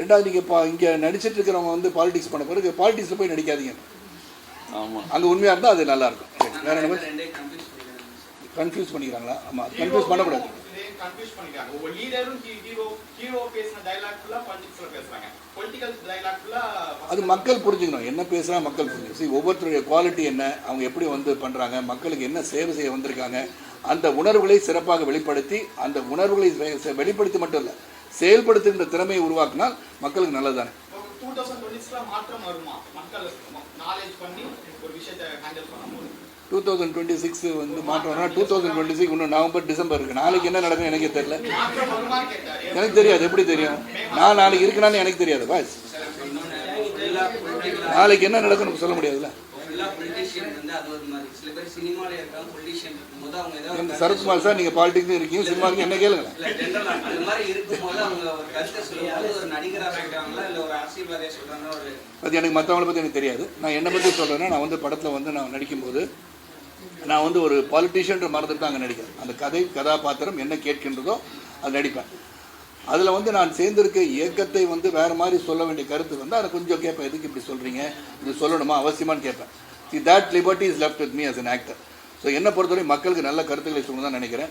ரெண்டாவது நீங்கள் இப்போ இங்கே நடிச்சிட்டு இருக்கிறவங்க வந்து பாலிடிக்ஸ் பண்ண பிறகு பாலிடிக்ஸில் போய் நடிக்காதீங்க. ஆமாம் அங்கே உண்மையாக இருந்தால் அது நல்லா இருக்கும். சரி, வேற என்ன? ரெண்டே கன்ஃபியூஸ் பண்ணிக்கிறாங்க. கன்ஃபியூஸ் பண்ணிக்கிறாங்களா? ஆமாம் கன்ஃபியூஸ் பண்ணக்கூடாது. கன்ஃபியூஸ் பண்ணிக்கிறாங்க. ஒவ்வொரு லீடரும் ஹீரோ ஹீரோ பேசின டைலாக் ஃபுல்லா பாலிடிக்ஸ்ல பேசுறாங்க. பொலிட்டிக்கல் டைலாக் ஃபுல்லா அது மக்கள் புரிஞ்சுக்கணும். என்ன பேசுகிறா மக்கள் புரிஞ்சுக்கணும். ஒவ்வொருத்தருடைய குவாலிட்டி என்ன அவங்க எப்படி வந்து பண்ணுறாங்க மக்களுக்கு என்ன சேவை செய்ய வந்திருக்காங்க அந்த உணர்வுகளை சிறப்பாக வெளிப்படுத்தி அந்த உணர்வுகளை வெளிப்படுத்தி மட்டும் இல்லை செயல்படுத்துகின்ற திறமையை உருவாக்கினால் மக்களுக்கு நல்லது தானே டூ தௌசண்ட் டுவெண்ட்டி சிக்ஸ் வந்து மாற்றம்னா டூ தௌசண்ட் டுவெண்ட்டி சிக்ஸ் இன்னும் நவம்பர் டிசம்பர் இருக்குது நாளைக்கு என்ன நடக்கும் எனக்கே தெரியல. எனக்கு தெரியாது. எப்படி தெரியும்? நான் நாளைக்கு இருக்கனான்னு எனக்கு தெரியாது. பாஸ் நாளைக்கு என்ன நடக்கும்னு சொல்ல முடியாதுல்ல? ஃபுல்லாக பொலிட்டிஷியன் வந்து அது ஒரு மாதிரி. சில பேர் சினிமாவில் இருக்காங்க பொலிட்டிஷியன் இருக்கும்போது அவங்க ஏதாவது சரத்குமார் சார் நீங்கள் பாலிடிக்ஸ் இருக்கீங்க சினிமாவுக்கு என்ன கேளுங்க. இல்லை ஜென்ரலாக அது மாதிரி இருக்கும்போது அவங்க ஒரு கருத்தை சொல்லும்போது ஒரு நடிகராக சொல்கிறாங்களா இல்லை ஒரு அரசியல்வாதியாக சொல்கிறாங்களா ஒரு அது எனக்கு மற்றவங்கள பற்றி எனக்கு தெரியாது. நான் என்னை பற்றி சொல்கிறேன்னா நான் வந்து படத்தில் வந்து நான் நடிக்கும்போது நான் வந்து ஒரு பாலிட்டிஷியன்ற மறந்துட்டு தான் அங்கே நடிக்கிறேன். அந்த கதை கதாபாத்திரம் என்ன கேட்கின்றதோ அது நடிப்பேன். அதில் வந்து நான் சேர்ந்திருக்க இயக்கத்தை வந்து வேறு மாதிரி சொல்ல வேண்டிய கருத்து வந்து அதை கொஞ்சம் கேட்பேன். எதுக்கு இப்படி சொல்கிறீங்க இது சொல்லணுமா? அவசியமான்னு கேட்பேன். That liberty is left with me as an actor so என்னை பொறுத்தவரை மக்களுக்கு நல்ல கருத்துக்களை சொல்லணும் தான் நினைக்கிறேன்.